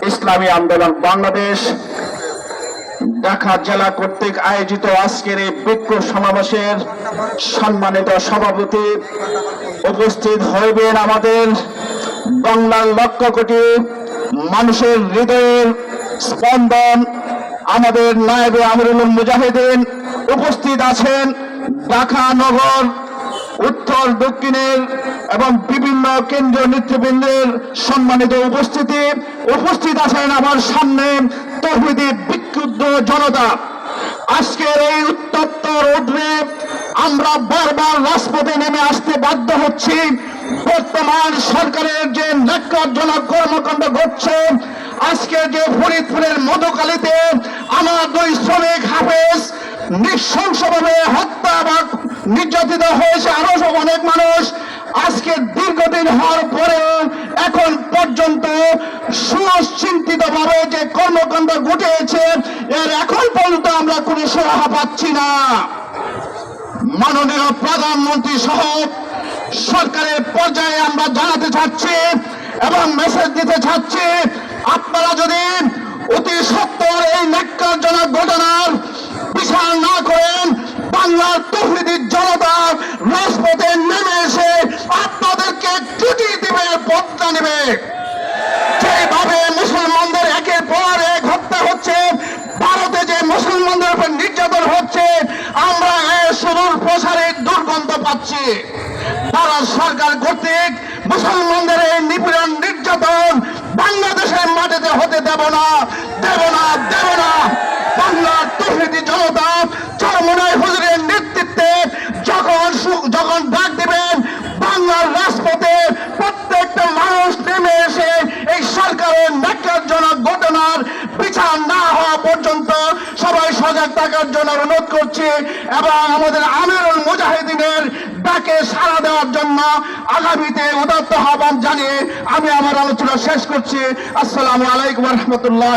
ইসলামী আন্দোলন বাংলাদেশ, ঢাকা জেলা কর্তৃক আয়োজিত আজকের এই বিক্ষোভ সমাবেশের সম্মানিত সভাপতি উপস্থিত হইবেন আমাদের বাংলার লক্ষ কোটি মানুষের হৃদয়ের স্পন্দন আমাদের নায়েবে আমিরুল মুজাহিদিন উপস্থিত আছেন ঢাকা নগর উত্তর, দক্ষিণের এবং বিভিন্ন কেন্দ্রীয় নেতৃবৃন্দের সম্মানিত উপস্থিতি। উপস্থিত আছেন আমার সামনে তহবিদি বিক্ষুব্ধ জনতা। আজকের এই উত্তপ্ত রোডে আমরা বারবার রাজপথে নেমে আসতে বাধ্য হচ্ছি। বর্তমান সরকারের যে ন্যাক্কারজনক কর্মকাণ্ড ঘটছে, আজকে যে ফরিদপুরের মধুকালীতে আমার দুই শ্রমিক হাফেজ নৃশংসভাবে হত্যা বা নির্যাতিত হয়েছে আরও সব অনেক মানুষ। আজকে দীর্ঘদিন হওয়ার পরে এখন পর্যন্ত সুচিন্তিত ভাবে যে কর্মকাণ্ড ঘটেছে এর এখন পর্যন্ত আমরা কোনো সুরাহা পাচ্ছি না। মাননীয় প্রধানমন্ত্রী সহ সরকারের পর্যায়ে আমরা জানাতে চাচ্ছি এবং মেসেজ দিতে চাচ্ছি, আপনারা যদি অতি সত্তর এই ন্যাক্কারজনক ঘটনার বিচার না করেন বাংলার তহবিদির জনতা রাজপথে নেমে এসে আপনাদেরকে ছুটি দিবে বদলা নেবে যেভাবে মুসলমানদের একের পর এক হত্যা হচ্ছে, ভারতে যে মুসলমানদের উপর নির্যাতন হচ্ছে, আমরা সুদূর প্রসারে দুর্গন্ধ পাচ্ছি। ভারত সরকার কর্তৃক মুসলমানদের এই নিপীড়ন, নির্যাতন বাংলাদেশের মাটিতে হতে দেব না দেব না বাংলার তহবিদি জনতা চরমনায় হুজুরের নেতৃত্বে যখন সু- যখন ডাক দিবেন বাংলার রাজপথে প্রত্যেকটা মানুষ নেমে এসে এই সরকারের ন্যাক্কারজনক ঘটনার বিচার না হওয়া পর্যন্ত সবাই সজাগ থাকার জন্য অনুরোধ করছি এবং আমাদের আমিরুল মুজাহিদিনের ডাকে সাড়া দেওয়ার জন্য আগামীতে উদাত্ত আহ্বান জানিয়ে আমি আমার আলোচনা শেষ করছি। আসসালামু আলাইকুম রহমতুল্লাহ